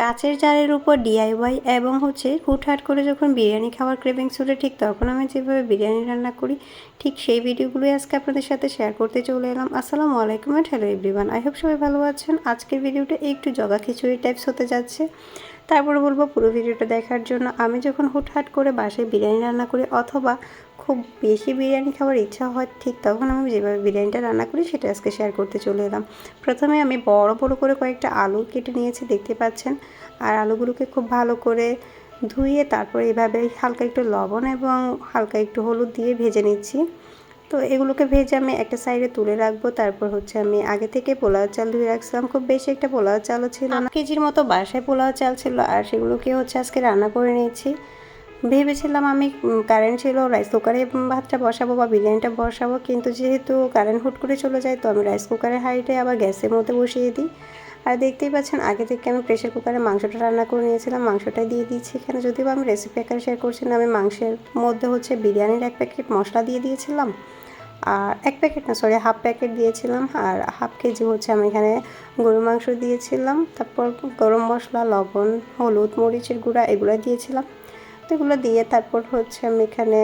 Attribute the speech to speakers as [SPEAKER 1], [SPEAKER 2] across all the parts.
[SPEAKER 1] কাচের জারের উপর ডিআইওয়াই এবং হচ্ছে হুটহাট করে যখন বিরিয়ানি খাওয়ার ক্রেভিংস উঠে ঠিক তখন আমি যেভাবে বিরিয়ানি রান্না করি, ঠিক সেই ভিডিওগুলোই আজকে আপনাদের সাথে শেয়ার করতে চলে এলাম। আসসালামু আলাইকুম and hello everyone I hope সবাই ভালো আছেন। আজকের ভিডিওটা একটু জগা খিচুড়ি টাইপস হতে যাচ্ছে। তারপরে বলব পুরো ভিডিওটা দেখার জন্য আমি যখন হুটহাট করে বাসায় বিরিয়ানি রান্না করি অথবা খুব বেশি বিরিয়ানি খাওয়ার ইচ্ছা হয় ঠিক তখন আমি যেভাবে বিরিয়ানিটা রান্না করি সেটা আজকে শেয়ার করতে চলে এলাম। প্রথমে আমি বড় বড় করে কয়েকটা আলু কেটে নিয়েছি, দেখতে পাচ্ছেন। আর আলুগুলোকে খুব ভালো করে ধুয়ে তারপর এভাবে হালকা একটু লবণ এবং হালকা একটু হলুদ দিয়ে ভেজে নিচ্ছি। তো এগুলোকে ভেজে আমি একটা সাইডে তুলে রাখব। তারপর হচ্ছে আমি আগে থেকে পোলাও চাল ধুয়ে রাখছিলাম। খুব বেশি একটা পোলাও চালও ছিল না। কেজির মতো বাসায় পোলাও চাল ছিল আর সেগুলোকে হচ্ছে আজকে রান্না করে নিয়েছি। ভেবেছিলাম আমি কারেন্ট ছিল রাইস কুকারে ভাতটা বসাবো বা বিরিয়ানিটা বসাবো। কিন্তু যেহেতু কারেন্ট হুট করে চলে যায় তো আমি রাইস কুকারের হাইটে আবার গ্যাসের মধ্যে বসিয়ে দিই। আর দেখতেই পাচ্ছেন আগে থেকে আমি প্রেশার কুকারে মাংসটা রান্না করে নিয়েছিলাম। মাংসটা দিয়ে দিচ্ছি এখানে। যদিও আমি রেসিপি আকারে শেয়ার করছি না আমি মাংসের মধ্যে হচ্ছে বিরিয়ানির এক প্যাকেট মশলা দিয়ে দিয়েছিলাম। আর এক প্যাকেট না সরি হাফ প্যাকেট দিয়েছিলাম। আর হাফ কেজি হচ্ছে আমি এখানে গরু মাংস দিয়েছিলাম। তারপর গরম মশলা, লবণ, হলুদ, মরিচের গুঁড়া এগুলো দিয়েছিলাম। তো এগুলো দিয়ে তারপর হচ্ছে আমি এখানে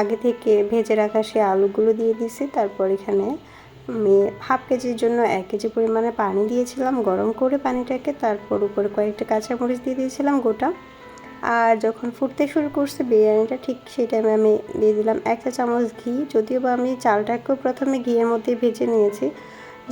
[SPEAKER 1] আগে থেকে ভেজে রাখা সে আলুগুলো দিয়ে দিয়েছি। তারপর এখানে আমি হাফ কেজির জন্য এক কেজি পরিমাণে পানি দিয়েছিলাম, গরম করে পানিটাকে। তারপর উপরে কয়েকটা কাঁচামরিচ দিয়ে দিয়েছিলাম গোটা। আর যখন ফুটতে শুরু করছে বিরিয়ানিটা, ঠিক সেই টাইমে আমি দিয়ে দিলাম একটা চামচ ঘি। যদিও বা আমি চালটাকেও প্রথমে ঘিয়ের মধ্যে ভেজে নিয়েছি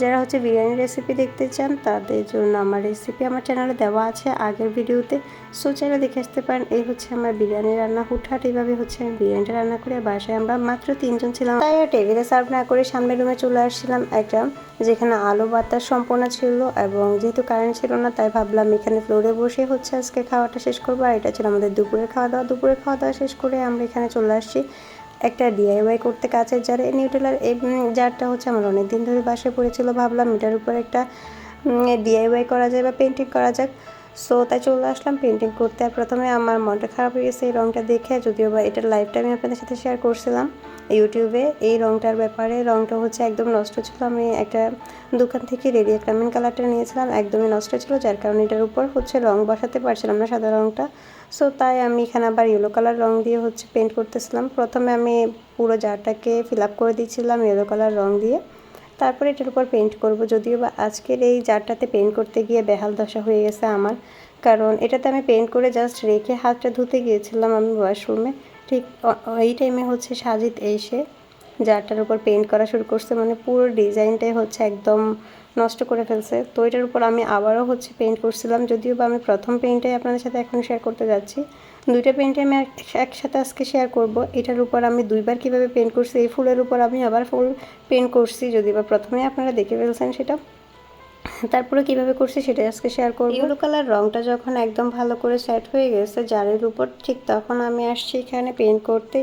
[SPEAKER 1] যারা হচ্ছে বিরিয়ানি রেসিপি দেখতে চান, তাদের জন্য আমার রেসিপি আমার চ্যানেলে দেওয়া আছে আগের ভিডিওতে। সো চ্যানেলে দেখে আসতে পারেন, এই হচ্ছে আমার বিরিয়ানি রান্না। হুটহাট এইভাবে হচ্ছে আমি বিরিয়ানিটা রান্না করে বাসায় আমরা মাত্র তিনজন ছিলাম। তাই আর টেবিলে সার্ভ না করে সামনে রুমে চলে আসছিলাম একটা, যেখানে আলো বাতাস সম্পূর্ণ ছিল এবং যেহেতু কারেন্ট ছিল না, তাই ভাবলাম এখানে ফ্লোরে বসে হচ্ছে আজকে খাওয়াটা শেষ করব। আর এটা ছিল আমাদের দুপুরের খাওয়া দাওয়া। দুপুরের খাওয়া দাওয়া শেষ করে আমরা এখানে চলে আসছি। একটা ডিআইওয়াই করতে কাছের যার এই নিউটেলার এই জারটা হচ্ছে আমার অনেক দিন ধরে বাসে পড়েছিল। ভাবলাম এটার উপর একটা ডিআইওয়াই করা যায় বা পেন্টিং করা যাক। সো তাই চলে আসলাম পেন্টিং করতে। আর প্রথমে আমার মনটা খারাপ হয়ে গেছে এই রঙটা দেখে। যদিও বা এটার লাইফটা আমি আপনাদের সাথে শেয়ার করছিলাম। ইউটিউবে, এই রঙটার ব্যাপারে। রঙটা হচ্ছে একদম নষ্ট ছিল। আমি একটা দোকান থেকে রেডি ক্রামিন কালারটা নিয়েছিলাম, একদমই নষ্ট ছিল, যার কারণে এটার উপর হচ্ছে রং বসাতে পারছিলাম না সাদা রঙটা সো তাই আমি এখানে আবার ইয়েলো কালার রং দিয়ে হচ্ছে পেন্ট করতেছিলাম। প্রথমে আমি পুরো জারটাকে ফিল আপ করে দিয়েছিলাম ইয়েলো কালার রং দিয়ে। তারপরে এটার উপর পেন্ট করব। যদিও বা আজকের এই জারটাতে পেন্ট করতে গিয়ে বেহাল দশা হয়ে গেছে আমার। কারণ এটাতে আমি পেন্ট করে জাস্ট রেখে হাতটা ধুতে গিয়েছিলাম আমি ওয়াশরুমে ঠিক এই টাইমে হচ্ছে সাজিদ এসে জারটার উপর পেন্ট করা শুরু করছে। মানে পুরো ডিজাইনটাই হচ্ছে একদম নষ্ট করে ফেলছে। তো এটার উপর আমি আবারও হচ্ছে পেন্ট করছিলাম। যদিও বা আমি প্রথম পেন্টটাই আপনাদের সাথে এখন শেয়ার করতে যাচ্ছি। দুইটা পেন্টে আমি একসাথে আজকে শেয়ার করব। এটার উপর আমি দুইবার কীভাবে পেন্ট করছি, এই ফুলের উপর আমি আবার ফুল পেন্ট করছি। যদি বা প্রথমে আপনারা দেখে ফেলছেন সেটা। তারপরে কীভাবে করছি সেটা আজকে শেয়ার করব। ইয়েলো কালার রংটা যখন একদম ভালো করে সেট হয়ে গেছে, জারের উপর, ঠিক তখন আমি আসছি এখানে পেন্ট করতে।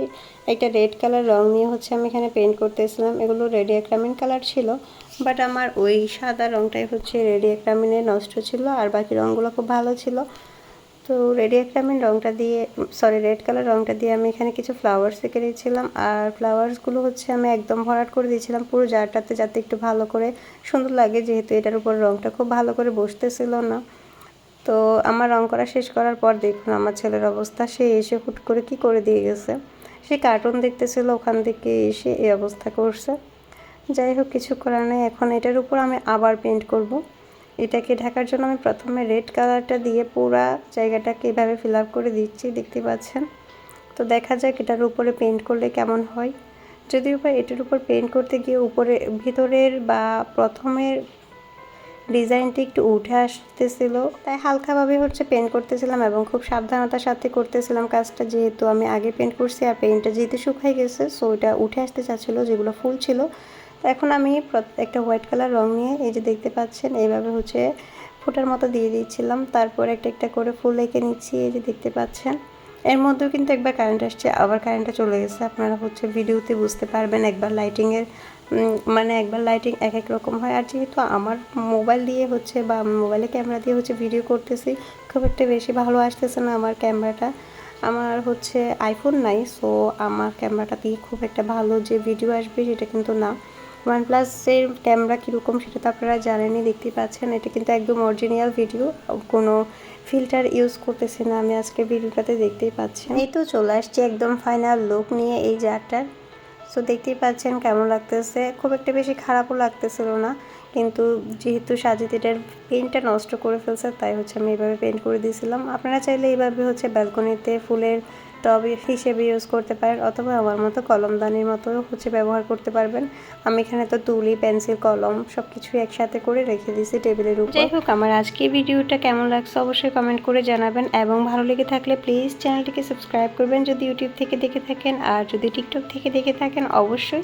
[SPEAKER 1] একটা রেড কালার রং নিয়ে হচ্ছে আমি এখানে পেন্ট করতেছিলাম। এগুলো রেডি অ্যাক্রামিন কালার ছিল বাট আমার ওই সাদা রংটাই হচ্ছে রেডি অ্যাক্রামিনে নষ্ট ছিল, আর বাকি রঙগুলো খুব ভালো ছিল। তো রেডি অ্যাক্রামিন রঙটা দিয়ে সরি রেড কালার রঙটা দিয়ে আমি এখানে কিছু ফ্লাওয়ার্স এঁকে দিয়েছিলাম আর ফ্লাওয়ার্সগুলো হচ্ছে আমি একদম ভরাট করে দিয়েছিলাম পুরো জারটাতে যাতে একটু ভালো করে সুন্দর লাগে, যেহেতু এটার উপর রঙটা খুব ভালো করে বসতেছিল না। তো আমার রং করা শেষ করার পর দেখুন আমার ছেলের অবস্থা, সে এসে হুট করে কি করে দিয়ে গেছে? সে কার্টুন দেখতেছিল, ওখান থেকে এসে এই অবস্থা করছে। যাই হোক, কিছু করার নেই। এখন এটার উপর আমি আবার পেন্ট করব। এটাকে ঢাকার জন্য আমি প্রথমে রেড কালারটা দিয়ে পুরা জায়গাটাকে এভাবে ফিল আপ করে দিচ্ছি, দেখতে পাচ্ছেন? তো দেখা যাক এটার উপরে পেন্ট করলে কেমন হয়। যদিও বা এটার উপর পেন্ট করতে গিয়ে উপরে, ভিতরের বা প্রথমের ডিজাইনটি একটু উঠে আসতেছিল, তাই হালকাভাবে হচ্ছে পেন্ট করতেছিলাম এবং খুব সাবধানতার সাথে করতেছিলাম কাজটা, যেহেতু আমি আগে পেন্ট করছি আর পেন্টটা যেহেতু শুকাই গেছে সো এটা উঠে আসতে চাচ্ছিলো, যেগুলো ফুল ছিল। এখন আমি একটা হোয়াইট কালার রং নিয়ে এই যে দেখতে পাচ্ছেন, এইভাবে হচ্ছে ফুটার মতো দিয়ে দিচ্ছিলাম। তারপর একটা একটা করে ফুল এঁকে নিচ্ছি, এই যে দেখতে পাচ্ছেন। এর মধ্যেও কিন্তু একবার কারেন্ট আসছে, আবার কারেন্টটা চলে গেছে। আপনারা হচ্ছে ভিডিওতে বুঝতে পারবেন, একবার লাইটিংয়ের মানে একবার লাইটিং এক এক রকম হয়। আর যেহেতু আমার মোবাইল দিয়ে হচ্ছে বা মোবাইলে ক্যামেরা দিয়ে হচ্ছে ভিডিও করতেছি, খুব একটা বেশি ভালো আসতেছে না আমার ক্যামেরাটা আমার হচ্ছে আইফোন নাই সো আমার ক্যামেরাটা দিয়ে খুব একটা ভালো যে ভিডিও আসবে সেটা কিন্তু না। ওয়ান প্লাসের ক্যামেরা কীরকম সেটা তো আপনারা জানেনই, দেখতেই পাচ্ছেন। এটা কিন্তু একদম অরিজিনাল ভিডিও কোনো ফিল্টার ইউজ করতেছি না। আমি আজকে ভিডিওটাতে দেখতেই পাচ্ছি এই তো চলে আসছি একদম ফাইনাল লুক নিয়ে এই জারটার সো দেখতেই পাচ্ছেন কেমন লাগতেছে। খুব একটা বেশি খারাপও লাগতেছিল না। কিন্তু যেহেতু সাজিদ এটার পেন্টটা নষ্ট করে ফেলছে, তাই হচ্ছে আমি এইভাবে পেন্ট করে দিয়েছিলাম। আপনারা চাইলে এইভাবে হচ্ছে ব্যালকনিতে ফুলের টব হিসেবে ইউজ করতে পারেন অথবা আমার মতো কলমদানির মতো হচ্ছে ব্যবহার করতে পারবেন। আমি এখানে তো তুলি পেন্সিল কলম সব কিছুই একসাথে করে রেখে দিয়েছি টেবিলের উপর। যাই হোক আমার আজকের ভিডিওটা কেমন লাগছে অবশ্যই কমেন্ট করে জানাবেন এবং ভালো লেগে থাকলে প্লিজ চ্যানেলটিকে সাবস্ক্রাইব করবেন যদি ইউটিউব থেকে দেখে থাকেন আর যদি টিকটক থেকে দেখে থাকেন অবশ্যই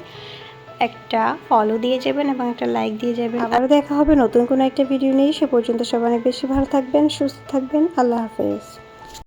[SPEAKER 1] একটা ফলো দিয়ে যাবেন এবং একটা লাইক দিয়ে যাবেন। আবারও দেখা হবে নতুন কোনো একটা ভিডিও নিয়ে। সে পর্যন্ত সবাই অনেক বেশি ভালো থাকবেন সুস্থ থাকবেন। আল্লাহ হাফেজ।